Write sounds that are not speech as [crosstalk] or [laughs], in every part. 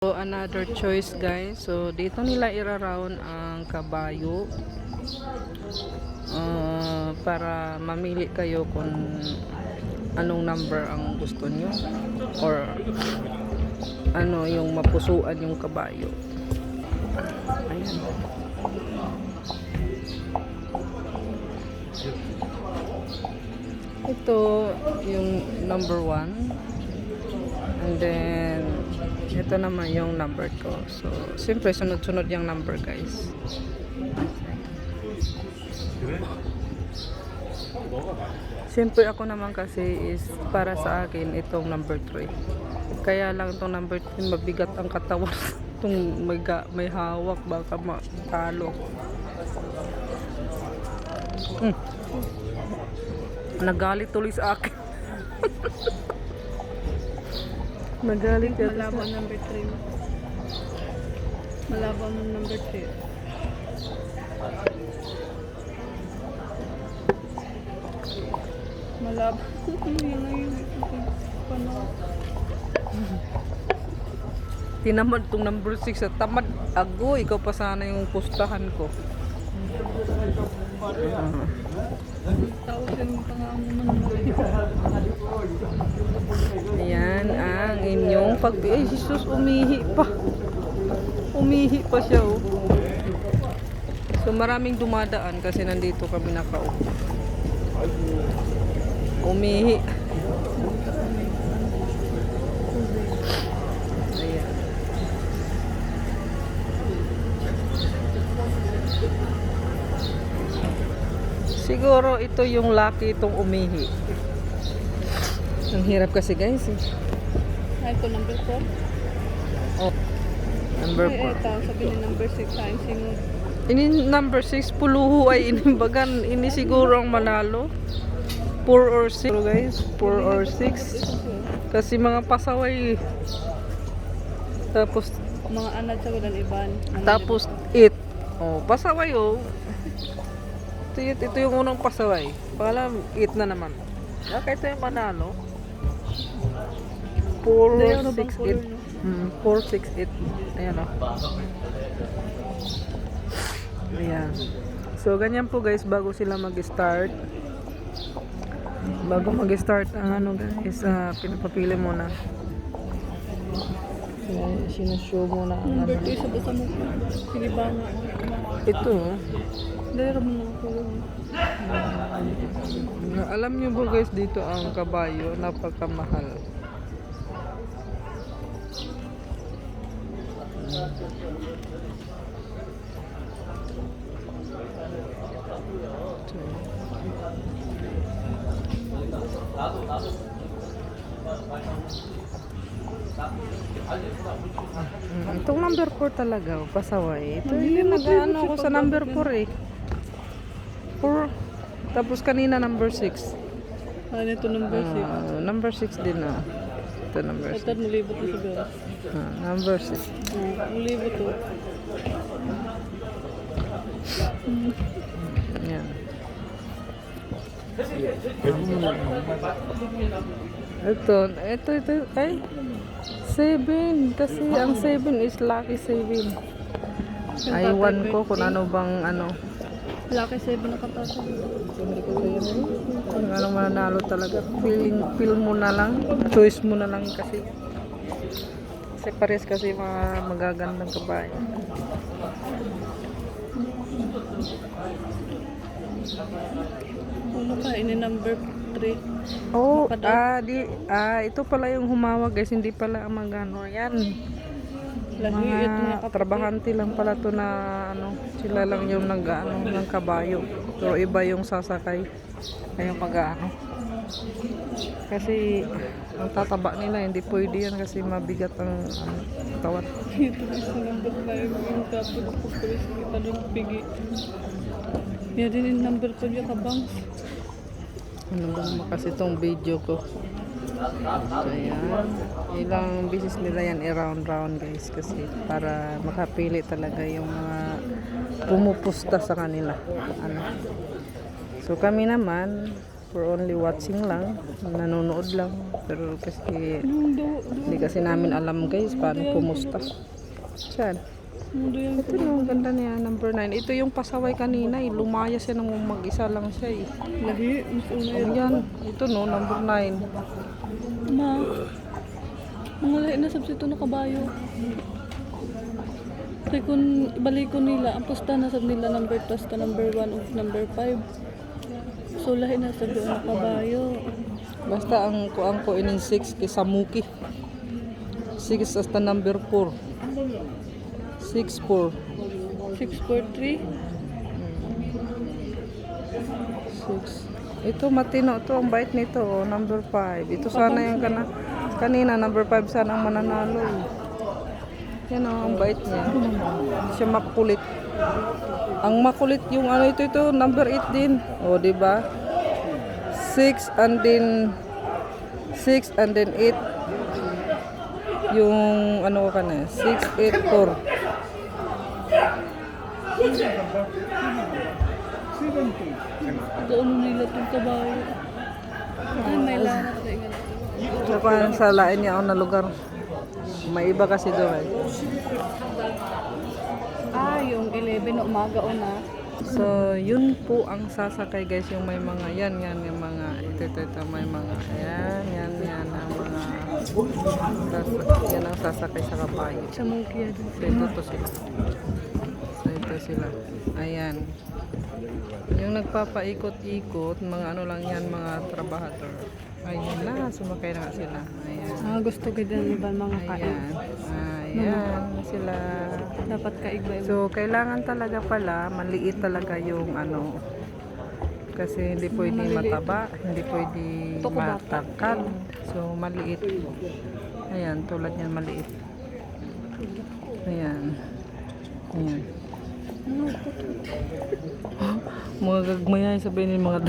So, another choice guys. So, dito nila iraround ang kabayo. Ah, para mamili kayo kung anong number ang gusto nyo. Or ano yung mapusuan yung kabayo. Ayan. Ito yung number one. And then, ito naman yung number ko. So, siyempre, sunod-sunod yung number, guys. Siyempre, ako naman kasi is para sa akin itong number 3. Kaya lang itong number 3, mabigat ang katawan. [laughs] itong may, may hawak, baka matalo. Mm. Nagalit tuloy sa akin. [laughs] Nagalit yata Malabo ang number 3. Malabo ang number 3. Malabo. Yun na yun. Paano? Tinamad tong number 6 at tamad ago ikaw pa sana yung pustahan ko. Tao yung pangamuman mo. Ayan ang inyong pag... Ay, Jesus, umihi pa. Umihi pa siya, oh. So, maraming dumadaan kasi nandito kami nakaupo. Umihi. Siguro ito yung lucky itong umihi. Ang hirap kasi guys eh. Ay, ito number 4. Oh. Number Ay, 4. ito. Sabi ni number 6 times yung Ini number 6 puluhu ay inimbagan ini siguro ang manalo. 4 or 6 guys, 4 or 6 kasi mga pasaway tapos mga anak sa walang iban. tapos 8. Oh, pasaway oh. Ito, yun- ito yung unang pasaway. Pala 8 na naman. Baka ito yung manalo. 4 Dayo na bang 6 color 8. no? Mm, 4, 6, 8. Ayan o. Ayan. So, ganyan po guys, bago sila mag-start. Bago mag-start ang ano guys, uh, pinapapili muna. Sin- Sinashow muna ang ano. 2 sa basa mo. Sige ba nga. Ito, oh. Dahil mo color mo. alam niyo po guys, dito ang kabayo, napakamahal. Mm, Itong number 4 talaga, oh, pasaway. Ito yung nag-ano ako sa number 4 eh. 4. Tapos kanina number 6. Ano ito number 6? Ah, number 6 din na. Ito number 6. Ito, nulibot na siguro. Ah, number 6. Hmm, nulibot to. Yan. Ito, ito, ito, ay, 7. Kasi ang 7 is lucky 7. Aywan ko kung ano bang ano. Laki 7 na katasa. Hindi ko kaya na Kung ano mananalo talaga. Feeling, feel mo na lang. Choice mo na lang kasi. Kasi pares kasi mga magagandang kabayo. Ano ka? Ini number 3. Oh, Napadal- ah, di, ah, ito pala yung humawag guys, hindi pala ang magano yan. Mga trabahante lang pala to na ano, sila lang yung nag ano, ng kabayo. Pero iba yung sasakay. Kaya mag-ano. Kasi ang tataba nila, hindi pwede yan kasi mabigat ang ano, katawan. Ito is number 5. Yung kapag pupulis kita doon pigi. Yan din yung number 2 yung kabang. Ano ba kasi itong video ko. So, ayan. Ilang bisis nila yan i-round-round guys kasi para makapili talaga yung mga pumupusta sa kanila. Ano. So kami naman, for only watching lang. Nanonood lang. Pero kasi hindi kasi namin alam guys paano pumusta. Saan? Yung do yung Ito ang ganda niya, number 9. Ito yung pasaway kanina, eh. lumaya siya nung mag-isa lang siya eh. lahi. Mas una yun. Ayan, ito no, number 9. Ma, mga lahi na subsito na kabayo. Kasi kung ibalik ko nila, ang pusta na sab nila number 2 hasta number 1 of number 5. So lahi na sab na kabayo. Basta ang kuang ko inin 6 kay Samuki. 6 hasta number 4. 6 4. 643. 6. Ito matino to, ang bait nito, oh, number 5. Ito sana yung kana, kanina, number 5 sana ang mananalo. Yan oh, ang bait niya. Hindi siya makulit. Ang makulit yung ano ito, ito, number 8 din. O, di ba? 6 and then 6 and then 8 yung ano ko kana 6 8 4 Doon nila itong kabayo. Ay, may lana ka ingat. Saka sa lain niya ako na lugar. May iba kasi doon eh. Ah, yung 11 na umaga o na. So, yun po ang sasakay guys, yung may mga yan, yan, yung mga, ito, ito, ito, may mga, yan, yan, yan, ang sasa, yan ang sasakay sa kabayo. Sa monkey. So, ito to sila. So, ito sila. Ayan. Yung nagpapaikot-ikot, mga ano lang yan, mga trabahador. Ayun na, sumakay na sila. Ayan. Ah, gusto ko din iba mga kain. Ayan. Ayan sila. Dapat kaigba-iba. So, kailangan talaga pala, maliit talaga yung ano, kasi hindi pwede mataba, hindi pwede matakad. So, maliit. Ayan, tulad yan, maliit. Ayan. Ayan. [laughs] mga gagmayay sabihin ng mga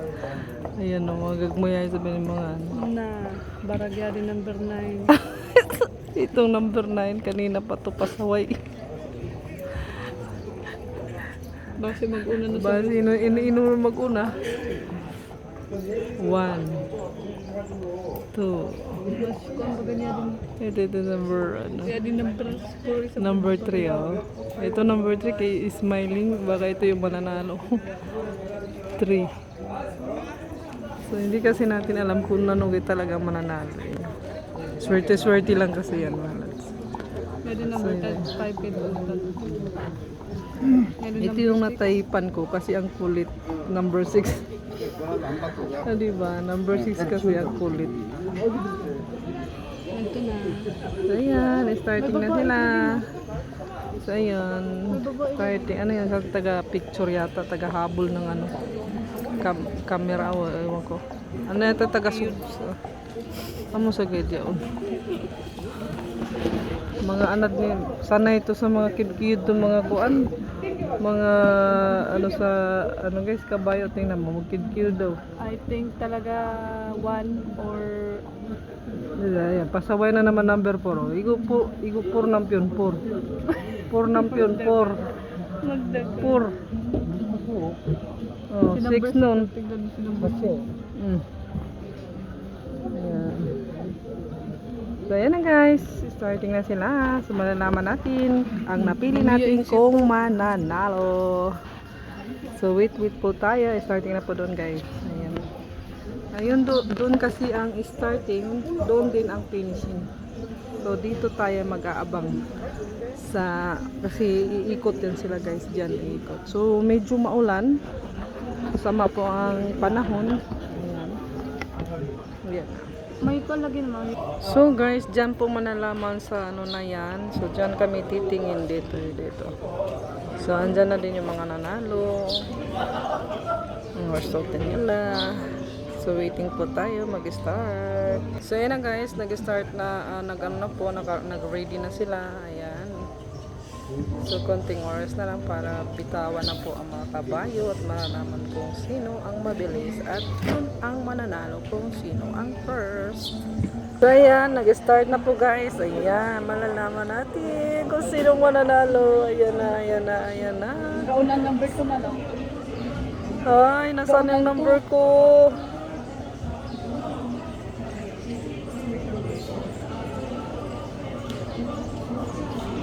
[laughs] Ayan o, mga gagmayay sabihin ng mga ano. na, baragya din number 9. [laughs] Itong number 9, kanina pa to pasaway. Base mag-una na sa... Ba, sino iniino mag-una? One. Two. Ito, ito number, ano, number 4 isa. number 3, oh. Ito number 3 kay Smiling, baka ito yung mananalo. [laughs] 3. So, hindi kasi natin alam kung ano talaga mananalo. Eh. Swerte-swerte lang kasi yan, din number 5 kay Ito yung nataypan ko kasi ang kulit. Number 6. ah, diba? Number 6 kasi ang kulit. Ito na. So, ayan. Starting na sila. So, ayan. Starting. Ano yan? Taga-picture yata. Taga-habol ng ano. Cam camera. O, ewan ko. Ano yata? Taga-shoot. So, amo sa gaya yun. Mga anak ni sana ito sa mga kid-kid to mga kuan mga ano sa ano guys kabayo tingnan mo mag kid daw I think talaga 1 or Ayan, pasaway na naman number 4. Oh. Igo po, igo 4 nampion, 4. 4 nampion, 4. magdag. 4. Oh, 6 noon. Tignan si number Mm. So, ayan na guys. Starting na sila. So, malalaman natin ang napili natin kung mananalo. So, wait, wait po tayo. Starting na po doon guys. Ayan. Ayun, do, doon kasi ang starting, doon din ang finishing. So, dito tayo mag-aabang sa, kasi iikot din sila guys, dyan iikot. So, medyo maulan. Kasama po ang panahon. Ayan. Ayan. May palagi naman. So guys, dyan po manalaman sa ano na yan. So dyan kami titingin dito, dito. So andyan na din yung mga nanalo. Ang result nila. So waiting po tayo mag-start. So yun na guys, nag-start na, ah, nag-ano na po, nag- nag-ready na sila. Ayan. So, konting oras na lang para bitawan na po ang mga kabayo at malalaman kung sino ang mabilis at yun ang mananalo kung sino ang first. So, ayan, nag-start na po guys. Ayan, malalaman natin kung sinong mananalo. Ayan na, ayan na, ayan na. Kaunan number 2 na lang. Ay, nasaan yung number ko?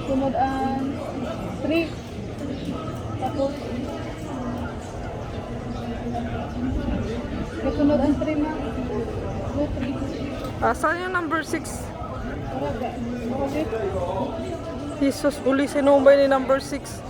Sunod ang... Ah, Three. Tapos, kasunod ang three na. Ah, saan yung number 6? Jesus, uli sinumbay ni number 6.